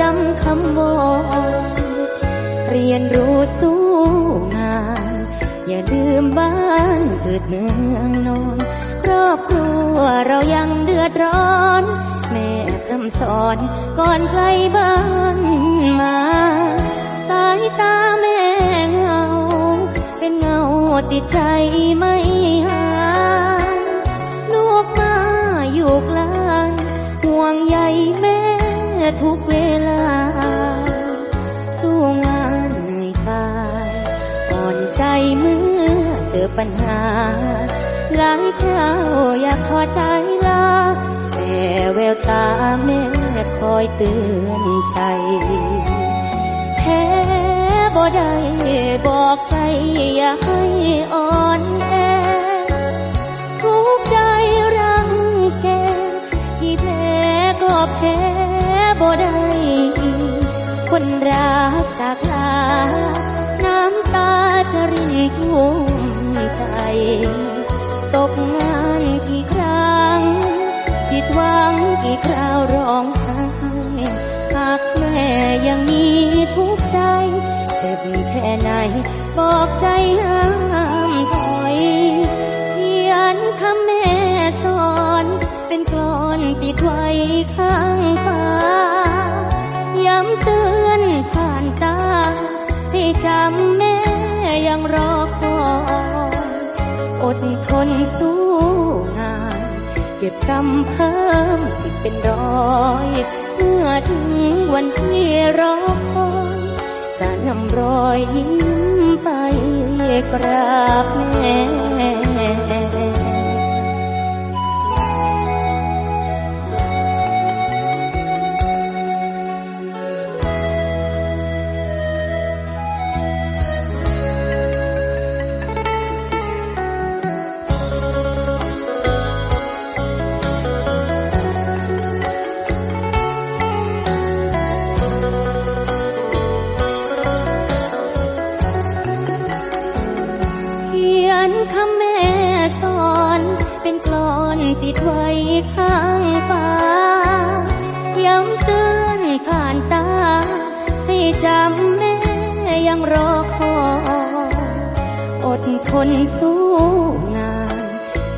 จำคำวอนเรียนรู้สู้งาน อย่าลืมบ้านเกิดเมืองนอนครอบครัวเรายังเดือดร้อน แม่พร่ำสอนก่อนไกลบ้านมา สายตาแม่เหงา เป็นเงาติดใจไม่หาลูกมาอยู่ไกลห่วงใยแม่ ทุกเวลา สู้งานเหนื่อยกายอ่อนใจเมื่อเจอปัญหา หลายคราวอยากขอใจลาแต่แววตาแม่คอยเตือนใจแท้บ่ได้บอกใจอย่าให้อ่อนแอทุกใจรังแกที่แพ้ก็แพ้ บ่ได้คนรักจากลา น้ำตาจะรินท่วมใจ ตกงานกี่ครั้ง ผิดหวังกี่คราวร้องไห้หากแม่ยังมีทุกข์ใจ เจ็บแค่ไหน บอกใจห้ามถอย เขียนคำแม่ เป็นกลอนติดไว้ข้างฟ้า ย้ำเตือนผ่านตา ให้จำแม่ยังรอคอยอดทนสู้งาน เก็บกำเพิ่มสิเป็นร้อย เมื่อถึงวันที่รอคอยจะนำรอยยิ้มไปกราบแม่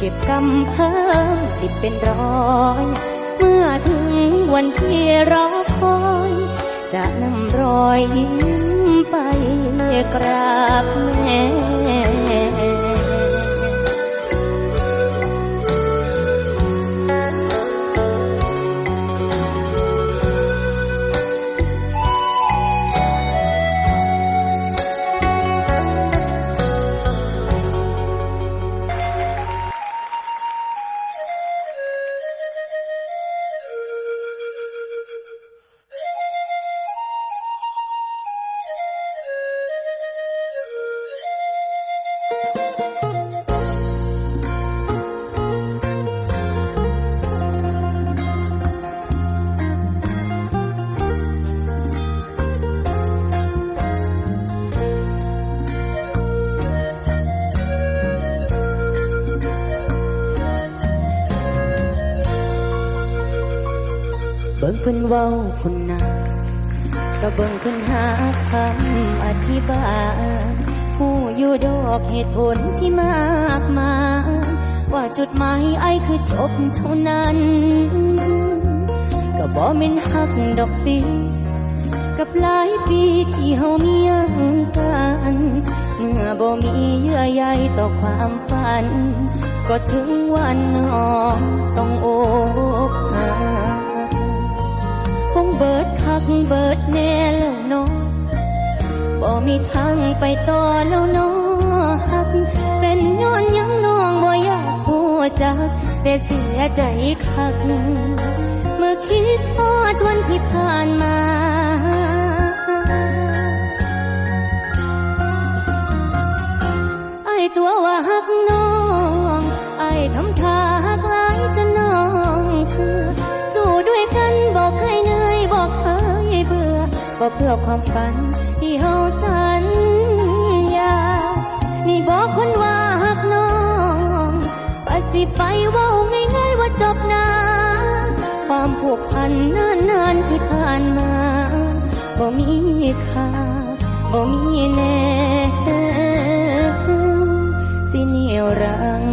ก็บกำเพิ่มสิบเป็นร้อย เมื่อถึงวันที่รอคอย จะนำรอยยิ้มไปกราบแม่ บิ่งเพิ่นเว้าพุ่นนาก็เบิ่งเพิ่นหาคำอธิบายหูอยู่ดอกเหตุผลที่มากมายว่าจุดหมายไอ้คือจบเท่านั้น ก็บ่แม่นฮักดอกติกับหลายปีที่เฮามียังกันเมื่อบ่มีเยื่อใยต่อความฝัน ก็ถึงวันน้องต้องอกหักคง เบิดคักเบิดแน่แล้วเน้องบ่มีทางไปต่อแล้วเน้อฮัก เป็นย้อนยังน้องบ่อยากพูดจัก แต่เสียใจคัก เมื่อคิดทอดวันที่ผ่านมาไอตัวว่าฮักน้อง ก็เพื่อความฝันที่เฮาสัญญา นี่บอกคนว่าหักน้องว่าสิไปว่าง่ายๆว่าจบนา ความผูกพันนานนานที่ผ่านมาบ่มีค่าบ่มีแน่สิเหนียวรัง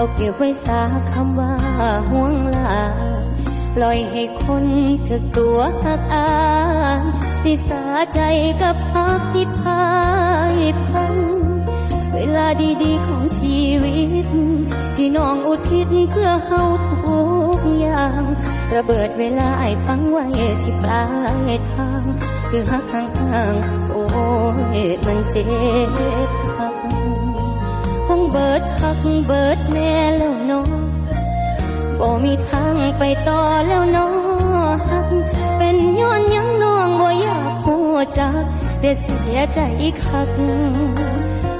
เอาเก็บไว้สาคำว่าห่วงลาปล่อยให้คนถึกตัวหักอายนิสาใจกับพักที่พายพัน เวลาดีๆของชีวิต ที่น้องอุทิศเพื่อเฮาทุกอย่าง ระเบิดเวลาไอ้ฟังไว้ที่ปลายทาง คือหักข้างๆโอ้ยมันเจ็บ เบิดคักเบิดแน่แล้วน้องบ่มีทางไปต่อแล้วน้องเป็นย้อนยังน้องบ่อยากหัวจักแต่เสียใจคัก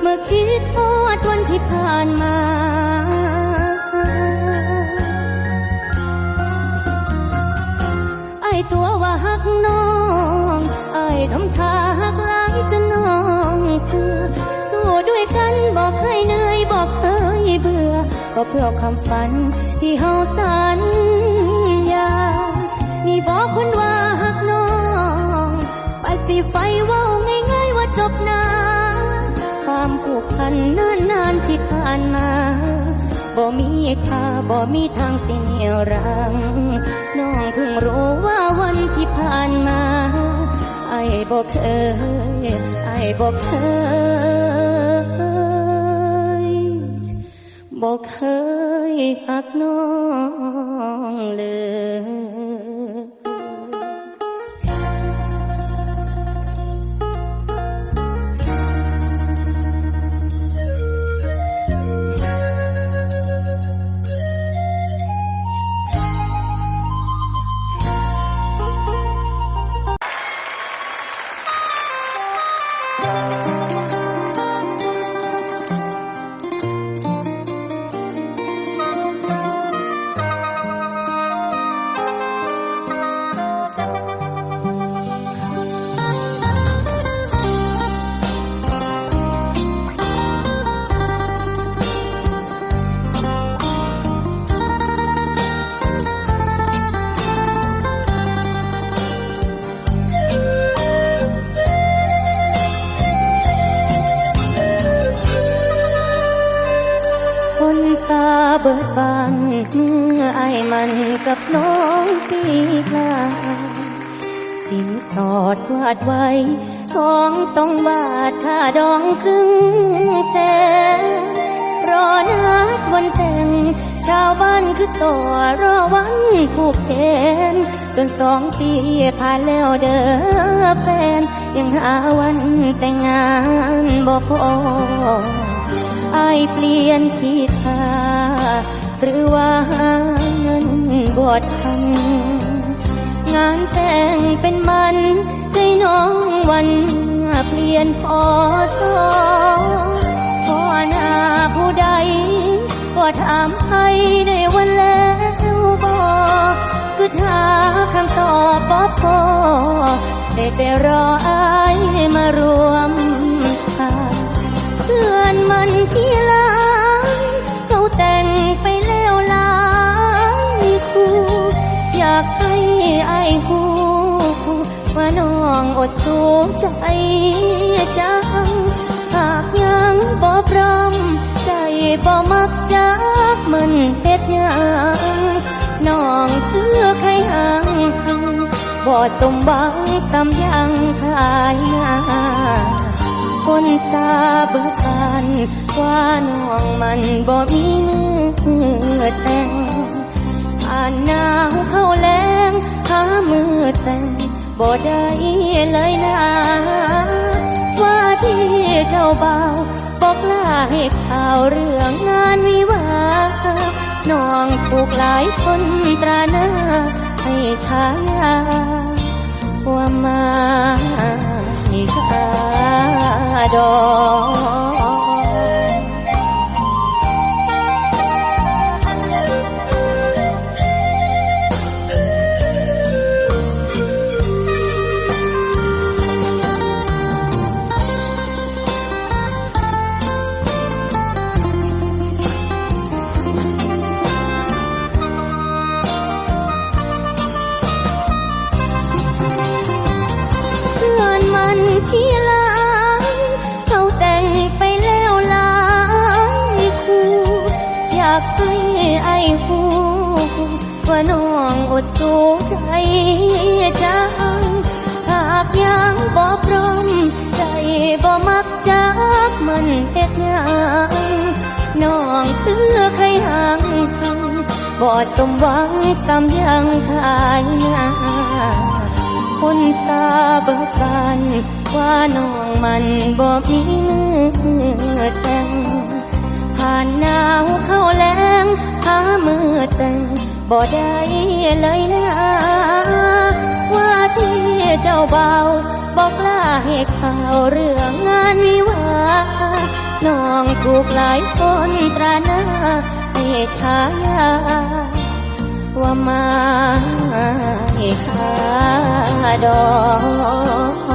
เมื่อคิดทอดวันที่ผ่านมาไอตัวว่าหักน้องไอทำท่าหักหลายจนน้องเสือสู้ด้วยกันบอกเคยเหนื่อย เคยเบื่อ ก็เพื่อความฝันที่เฮาสัญญา นี่บอกคนว่าหักน้องปสิไฟว่าง่ายๆว่าจบนะความผูกพันนานๆที่ผ่านมา บ่มีค่าบ่มีทางสิเหนี่ยวรัง น้องเพิ่งรู้ว่าวันที่ผ่านมา ไอ้บ่เคย ไอ้บ่เคย บอกเคยหักน้องเลย กับน้องปีกลาสินสอดวาดไว้ทองสองบาทค่าดองครึ่งแสนรอนัดวันแต่ง ชาวบ้านคือต่อรอวันผูกแขนจนสองปีผ่านแล้วเด้อแฟน ยังหาวันแต่งงานบ่พออเปลี่ยนทิศทางหรือว่า หาเงินบวชทันงานแต่งเป็นมัน ใจน้องวันเปลี่ยนพอสอพอน้าผู้ใดก็ถามให้ในวันแล้วบ่คือถ้าคำตอบบ่พอได้แต่รออายมารวมทางเพื่อนมันที่ลา ไอายหูว่าน้องอดสูงใจจังหากยังบ่พร้อมใจบ่มักจักมันเฮ็ดยังน้องคือใครห่างหังบ่สมบังสำยังขายนาคนซาเบิดบานว่าน้องมันบ่มีมือแต่งผ่านหนาวเข้าแรง หามือแต่งบ่ได้เลยนะว่าที่เจ้าเบาบอกลาให้ข่าวเรื่องงานวิวาน้องถูกหลายคนตราหน้าให้ฉายาว่ามาอีกาดอง ที่ลาเขาแต่งไปแล้วหลายคู่อยากให้ไอ้หูว่าน้องอดสู้ใจจังหากยังบ่พร้อมใจบ่มักจากมันเฮ็ดหยังน้องคือใครห่างหันบ่สมหวังซ้ำยังขายาคนทราบกัน ว่าน้องมันบ่มีมือแต่งผ่านหนาวเข้าแรงหามือแต่งบ่ได้เลยนะว่าที่เจ้าเบาบอกลาให้ข่าวเรื่องงานวิวาน้องถูกหลายคนตราหน้าให้ฉายาว่ามาให้ข้าดอง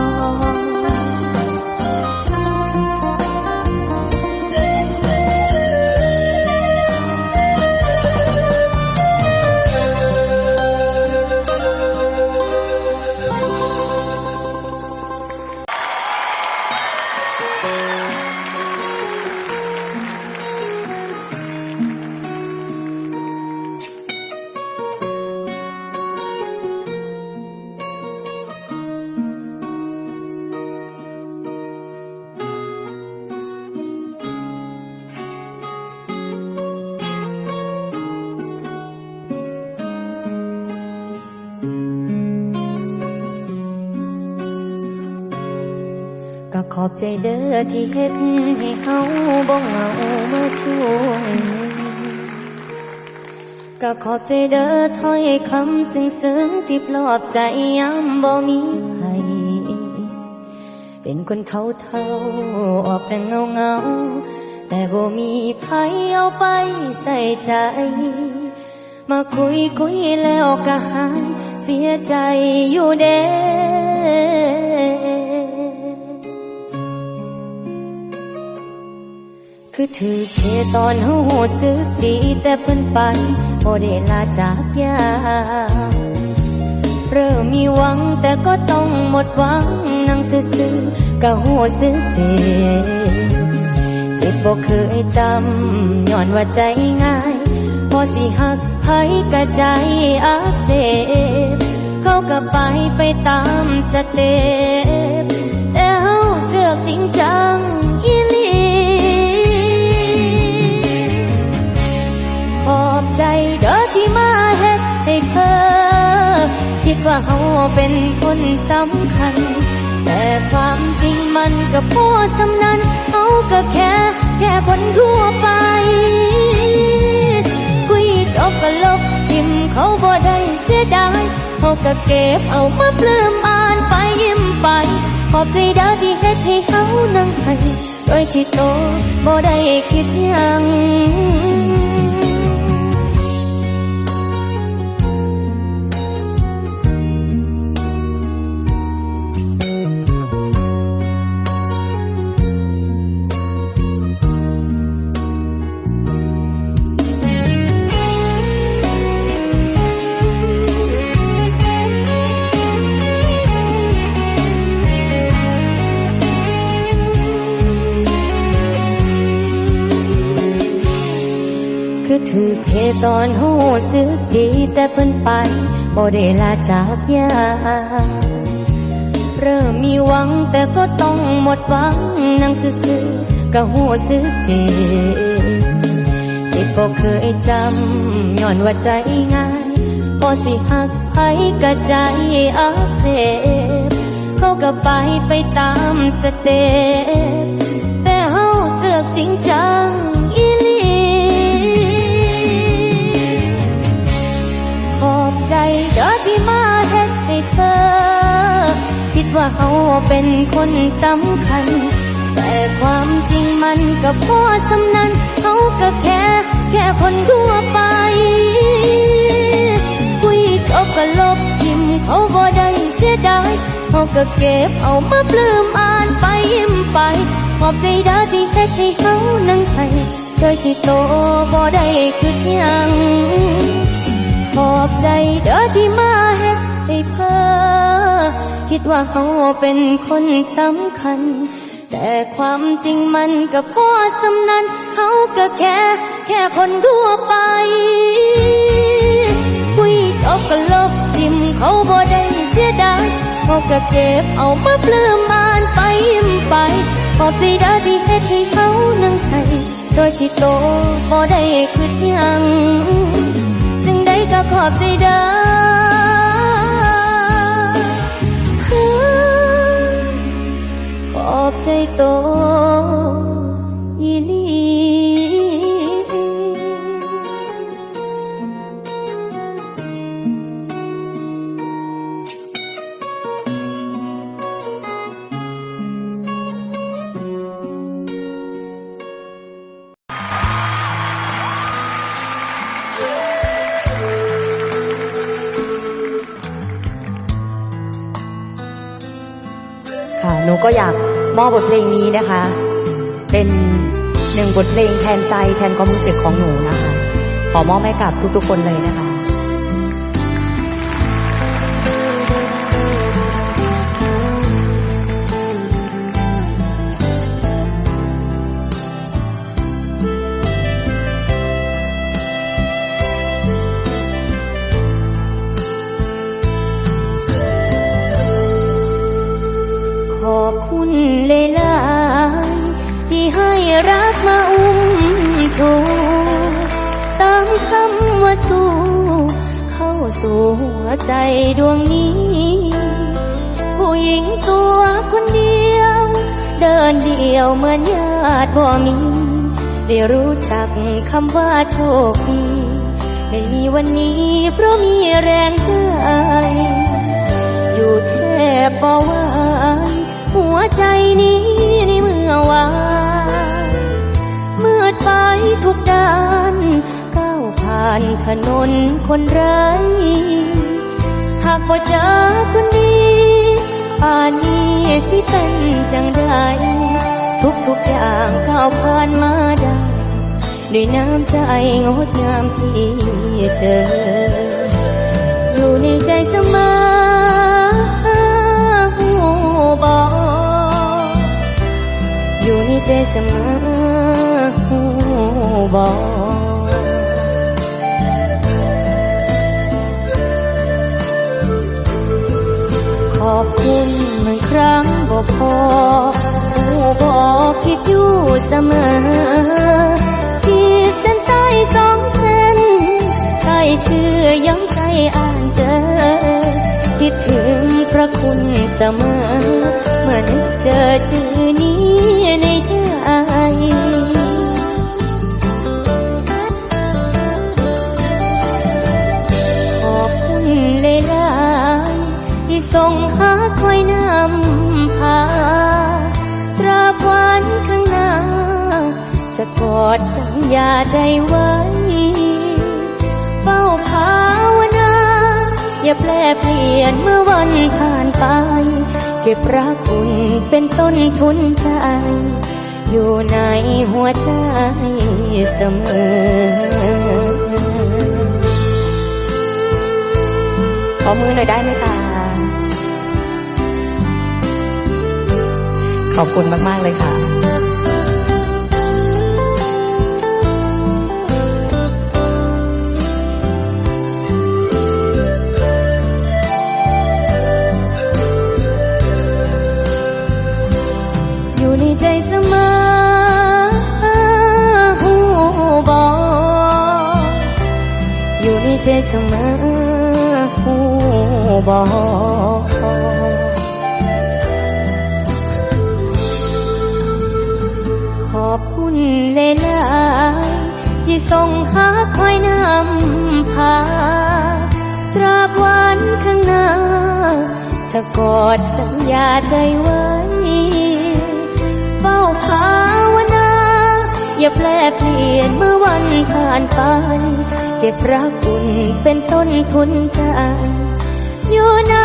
อบใจเด้อที่เฮ็ดให้เฮาบ่เหงาเมื่อช่วงก็ขอบใจเด้อถ้อยคำซึ้งๆที่ปลอบใจยามบ่มีใครเป็นคนเท่าเท่าๆออกจากเงาเงาแต่บ่มีไผเอาไปใส่ใจ มาคุยคุยแล้วก็หายเสียใจอยู่เด้ คือถือเคตอนเฮาโหสึกดีแต่เพิ่นไปบ่ได้ลาจากยามเริ่มมีหวังแต่ก็ต้องหมดหวังนั่งซื่อๆก็โหสึกเจ็บเจ็บบ่เคยจำย้อนว่าใจง่าย พอสิหักไผกะใจอักเสบเขาก็ไปไปตามสเต็ปแต่เฮาเสือกจริงจัง ใจเด้อที่มาเฮ็ดให้เธอ คิดว่าเฮาเป็นคนสำคัญ แต่ความจริงมันก็พอสำนั้นเฮาก็แค่ แค่คนทั่วไป คุยจบก็ลบทิมเขาบ่ได้เสียดายเฮาก็เก็บเอามาปลื้มอ่านไปยิ้มไป ขอบใจเด้อที่เฮ็ดให้เฮานั่งให้โดยที่โตบ่ได้คิดยัง ถือเคตอนหูสึกดีแต่เพิ่นไปบ่ได้ลาจากยาเริ่มมีหวังแต่ก็ต้องหมดหวังนั่งซื่อก็หูสึกเจ็บเจ็บบ่เคยจำย้อนว่าใจง่ายพอสิหักไผกระใจอักเสบเขาก็ไปไปตามสเต็ปแต่เฮาเสือกจริงจัง ใจเด้อที่มาเฮ็ดให้เธอ คิดว่าเขาเป็นคนสำคัญ แต่ความจริงมันก็พอสำนั้นเขาก็แค่ แค่คนทั่วไป คุยจบก็ลบทิมเขาบ่ได้เสียดายเขาก็เก็บเอามาปลื้มอ่านไปยิ้มไป ขอบใจเด้อที่เฮ็ดให้เขานั่งให้โดยที่โตบ่ได้คิดหยัง ขอบใจเด้อที่มาเฮ็ดให้เพ้อคิดว่าเขาเป็นคนสำคัญ แต่ความจริงมันก็พอสำนั้นเขาก็แค่ แค่คนทั่วไป คุยจบก็ลบทิมเขาบ่ได้เสียดายเขาก็เก็บเอามาปลื้มอ่านไปยิ้มไปขอบใจเด้อที่เฮ็ดให้เขานั่งให้โดยที่โตบ่ได้คิดยัง ก็ขอบใจเด้อขอบใจโต หนูก็อยากมอบบทเพลงนี้นะคะ เป็นหนึ่งบทเพลงแทนใจแทนความรู้สึกของหนูนะคะ ขอมอบให้กับทุกๆคนเลยนะคะ คำว่าสู้เข้าสู่หัวใจดวงนี้ ผู้หญิงตัวคนเดียว เดินเดียวเหมือนญาติบ่มี ได้รู้จักคำว่าโชคดีได้มีวันนี้เพราะมีแรงใจ อยู่แทบบ่ไหวหัวใจนี้ในเมื่อวานมืดไปทุกด้านาวผ่านถนนคนไร้หากบ่เจอคนดีป่านนี้สิเป็นจังไดทุกทุกอย่างก้าวผ่านมาได้ด้วยน้ำใจงดงามที่เจอ อยู่ในใจเสมอหูบอกอยู่ในใจเสมอหูบอก อบคุณหมือนครั้งบ่พอหูบอกคิดอยู่เสมอขีดเส้นใต้สองเส้นใช่ชื่อยังใจอ่านเจอ คิดถึงพระคุณเสมอ เมื่อนึกเจอชื่อนี้ในใจ ส่งหาคอยนำพาตราบวันข้างหน้า จะกอดสัญญาใจไว้ เฝ้าภาวนา อย่าแปลเปลี่ยนเมื่อวันผ่านไป เก็บรักอุ่นเป็นต้นทุนใจ อยู่ในหัวใจเสมอขอมือหน่อยได้ไหมคะ ขอบคุณมาก ๆ เลยค่ะ อยู่ในใจเสมอหูบอกอยู่ในใจเสมอบอข ที่ส่งหาคอยนำพา ตราบวันข้างหน้า จะกอดสัญญาใจไว้ เฝ้าภาวนา อย่าแปลเปลี่ยนเมื่อวันผ่านไป เก็บรักอุ่นเป็นต้นทุนใจ อยู่ในหัวใจ